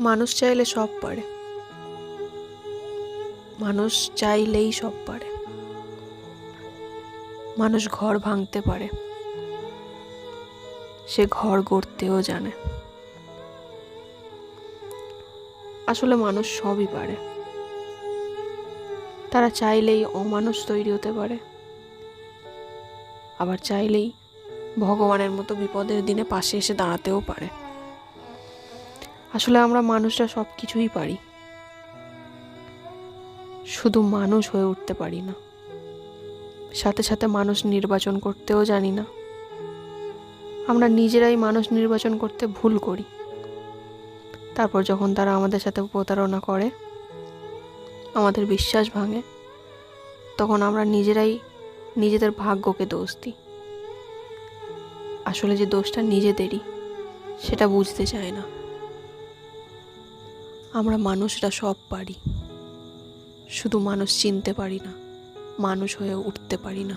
মানুষ চাইলে সব পারে। মানুষ চাইলেই সব পারে। মানুষ ঘর ভাঙতে পারে। সে ঘর গড়তেও জানে। আসলে মানুষ সবই পারে। তারা চাইলেই অমানুষ তৈরি হতে পারে। আবার চাইলেই ভগবানের মতো বিপদের দিনে পাশে এসে দাঁড়াতেও পারে। আসলে আমরা মানুষরা সব কিছুই পারি। শুধু মানুষ হয়ে উঠতে পারি না। সাথে সাথে মানুষ নির্বাচন করতেও জানি না। আমরা নিজেরাই মানুষ নির্বাচন করতে ভুল করি। তারপর যখন তারা আমাদের সাথে প্রতারণা করে, আমাদের বিশ্বাস ভাঙে, তখন আমরা নিজেরাই নিজেদের ভাগ্যকে দোষ দিই। আসলে যে দোষটা নিজেদেরই, সেটা বুঝতে চায় না। আমরা মানুষরা সব পারি। শুধু মানুষ চিনতে পারি না মানুষ হয়ে উঠতে পারি না।